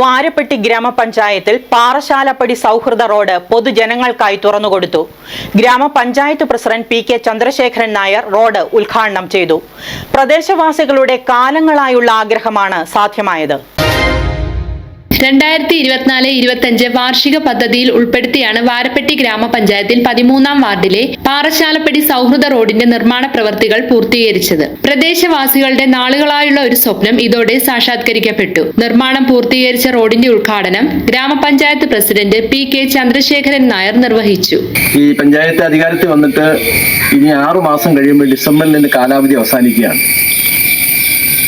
വാരപ്പെട്ടി ഗ്രാമപഞ്ചായത്തിൽ പാറശാലപ്പടി സൗഹൃദ റോഡ് പൊതുജനങ്ങൾക്കായി തുറന്നുകൊടുത്തു. Grama panchayat president P K Chandrasekharan Nair road ഉദ്ഘാടനം ചെയ്തു. പ്രദേശവാസികളുടെ കാലങ്ങളായുള്ള ആഗ്രഹമാണ് സാധ്യമായത്. രണ്ടായിരത്തി ഇരുപത്തിനാല് ഇരുപത്തഞ്ച് വാർഷിക പദ്ധതിയിൽ ഉൾപ്പെടുത്തിയാണ് വാരപ്പെട്ടി ഗ്രാമപഞ്ചായത്തിൽ പതിമൂന്നാം വാർഡിലെ പാറശാലപ്പടി സൗഹൃദ റോഡിന്റെ നിർമ്മാണ പ്രവൃത്തികൾ പൂർത്തീകരിച്ചത്. പ്രദേശവാസികളുടെ നാളുകളായുള്ള ഒരു സ്വപ്നം ഇതോടെ സാക്ഷാത്കരിക്കപ്പെട്ടു. നിർമ്മാണം പൂർത്തീകരിച്ച റോഡിന്റെ ഉദ്ഘാടനം grama panchayat president P K Chandrasekharan Nair നിർവഹിച്ചു. ഈ പഞ്ചായത്ത് അധികാരത്തിൽ വന്നിട്ട് ഇനി ആറു മാസം കഴിയുമ്പോൾ ഡിസംബറിൽ കാലാവധി അവസാനിക്കുകയാണ്.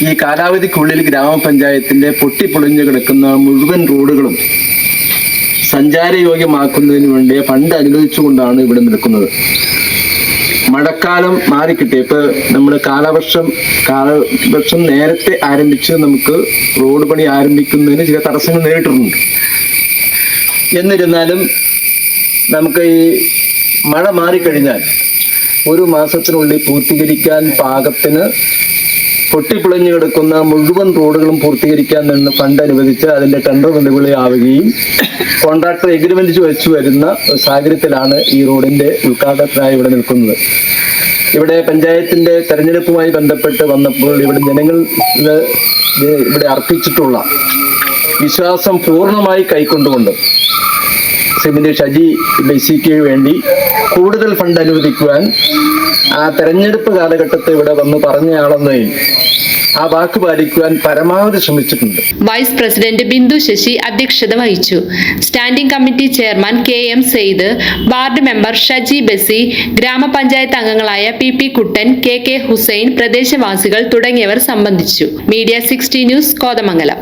ഈ കാലാവധിക്കുള്ളിൽ ഗ്രാമപഞ്ചായത്തിന്റെ പൊട്ടിപ്പൊളിഞ്ഞു കിടക്കുന്ന മുഴുവൻ റോഡുകളും സഞ്ചാരയോഗ്യമാക്കുന്നതിന് വേണ്ടി ഫണ്ട് അനുവദിച്ചുകൊണ്ടാണ് ഇവിടെ നിൽക്കുന്നത്. മഴക്കാലം മാറിക്കിട്ടി. ഇപ്പൊ നമ്മുടെ കാലവർഷം കാലവർഷം നേരത്തെ ആരംഭിച്ച് നമുക്ക് റോഡ് പണി ആരംഭിക്കുന്നതിന് ചില തടസ്സങ്ങൾ നേരിട്ടിട്ടുണ്ട്. എന്നിരുന്നാലും നമുക്ക് ഈ മഴ മാറിക്കഴിഞ്ഞാൽ ഒരു മാസത്തിനുള്ളിൽ പൂർത്തീകരിക്കാൻ പാകത്തിന് പൊട്ടിപ്പൊളിഞ്ഞു കിടക്കുന്ന മുഴുവൻ റോഡുകളും പൂർത്തീകരിക്കാൻ നിന്ന് ഫണ്ട് അനുവദിച്ച് അതിന്റെ ടെൻഡർ നിലവിളിയാവുകയും കോൺട്രാക്ടർ എഗ്രിമെന്റ് വെച്ച് വരുന്ന സാഹചര്യത്തിലാണ് ഈ റോഡിന്റെ ഉദ്ഘാടനത്തിനായി ഇവിടെ നിൽക്കുന്നത്. ഇവിടെ പഞ്ചായത്തിന്റെ തെരഞ്ഞെടുപ്പുമായി ബന്ധപ്പെട്ട് വന്നപ്പോൾ ഇവിടെ ജനങ്ങൾ ഇവിടെ അർപ്പിച്ചിട്ടുള്ള വിശ്വാസം പൂർണമായി കൈക്കൊണ്ടുകൊണ്ട് സിമിന്റെ ഷജി ബൈസിക്ക് വേണ്ടി കൂടുതൽ ഫണ്ട് അനുവദിക്കുവാൻ ആ തെരഞ്ഞെടുപ്പ് കാലഘട്ടത്തിൽ ഇവിടെ വന്ന് പറഞ്ഞയാളെന്ന് ആ വാക്ക് പാലിക്കുവാൻ പരമാവധി ശ്രമിച്ചിട്ടുണ്ട്. വൈസ് പ്രസിഡന്റ് ബിന്ദു ശശി അധ്യക്ഷത വഹിച്ചു. Standing committee chairman K M Saeed ward member Shaji Basi grama panchayat അംഗങ്ങളായ P P Kuttan K K Hussain പ്രദേശവാസികൾ തുടങ്ങിയവർ സംബന്ധിച്ചു. Media sixty news Kothamangalam.